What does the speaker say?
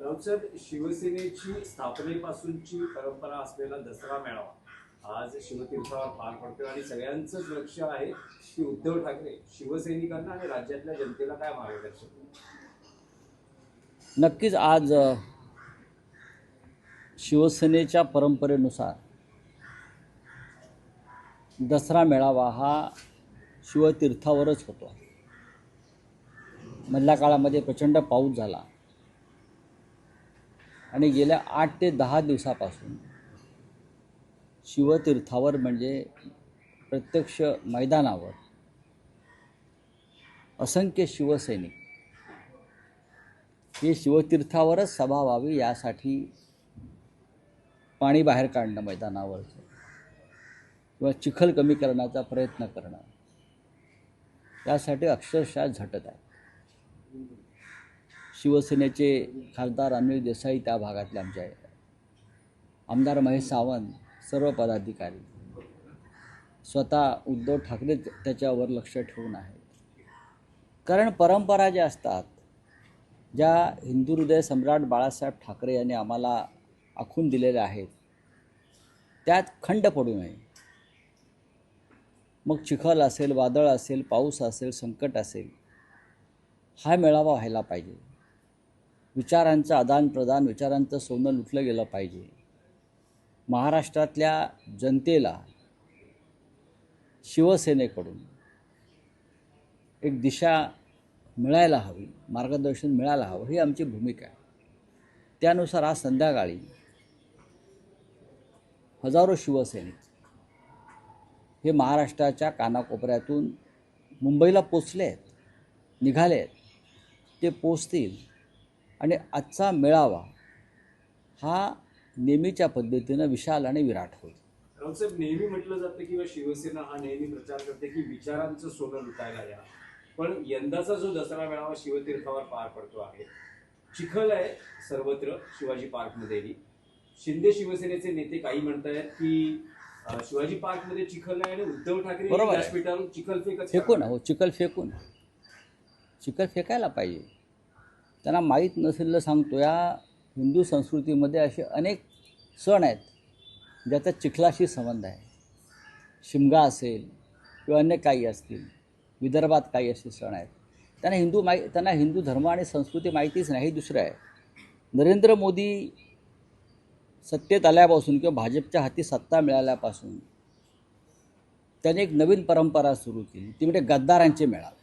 राऊतसाहेब शिवसेनेची स्थापनेपासूनची परंपरा असलेला दसरा मेळावा आज शिवतीर्थावर पार पडतोय आणि सगळ्यांचंच लक्ष आहे की उद्धव ठाकरे शिवसैनिकांना आणि राज्यातल्या जनतेला काय मार्गदर्शन? नक्कीच आज शिवसेनेच्या परंपरेनुसार दसरा मेळावा हा शिवतीर्थावरच होतो. मधल्या काळामध्ये प्रचंड पाऊस झाला. आणि गेल्या आठ ते दहा दिवसापासून शिवतीर्थावर म्हणजे प्रत्यक्ष मैदानावर असंख्य शिवसैनिक हे शिवतीर्थावरच सभा व्हावी यासाठी पाणी बाहेर काढणं मैदानावरचं किंवा चिखल कमी करण्याचा प्रयत्न करणं यासाठी अक्षरशः झटत आहे. शिवसेनेचे खासदार अनिल देसाई त्या भागातले आमचे आमदार महेश सावंत सर्व पदाधिकारी. स्वतः उद्धव ठाकरे त्याच्यावर लक्ष ठेवून आहेत. कारण परंपरा ज्या असतात ज्या हिंदू हृदय सम्राट बाळासाहेब ठाकरे यांनी आम्हाला आखून दिलेल्या आहेत त्यात खंड पडू नये. मग चिखल असेल वादळ असेल पाऊस असेल संकट असेल हा मेळावा व्हायला पाहिजे. विचारांचं आदानप्रदान विचारांचं सोनं लुटलं गेलं पाहिजे. महाराष्ट्रातल्या जनतेला शिवसेनेकडून एक दिशा मिळायला हवी मार्गदर्शन मिळायला हवं ही आमची भूमिका आहे. त्यानुसार आज संध्याकाळी हजारो शिवसैनिक हे महाराष्ट्राच्या कानाकोपऱ्यातून मुंबईला पोचले आहेत निघाले आहेत. ते पोचतील आणि आजचा मेळावा हा नेहमीच्या पद्धतीनं विशाल आणि विराट होईल. राऊतसाहेब नेहमी म्हटलं जातं किंवा शिवसेना हा नेहमी प्रचार करते की विचारांचं सोनं लुटायला या. पण यंदाचा जो दसरा मेळावा शिवतीर्थावर पार पडतो आहे चिखल आहे सर्वत्र शिवाजी पार्कमध्येही. शिंदे शिवसेनेचे नेते काही म्हणतायत की शिवाजी पार्कमध्ये चिखल आहे आणि उद्धव ठाकरे बरोबर चिखल फेकून. हो चिखल फेकून चिखल फेकायला पाहिजे. त्यांना माहीत नसेल सांगतो या हिंदू संस्कृतीमध्ये असे अनेक सण आहेत ज्याचा चिखलाशी संबंध आहे. शिमगा असेल किंवा अन्य काही असतील विदर्भात काही असे सण आहेत. त्यांना हिंदू माहि त्यांना हिंदू धर्म आणि संस्कृती माहितीच नाही दुसरं आहे. नरेंद्र मोदी सत्तेत आल्यापासून किंवा भाजपच्या हाती सत्ता मिळाल्यापासून त्याने एक नवीन परंपरा सुरू केली ती म्हणजे गद्दारांचे मेळावे.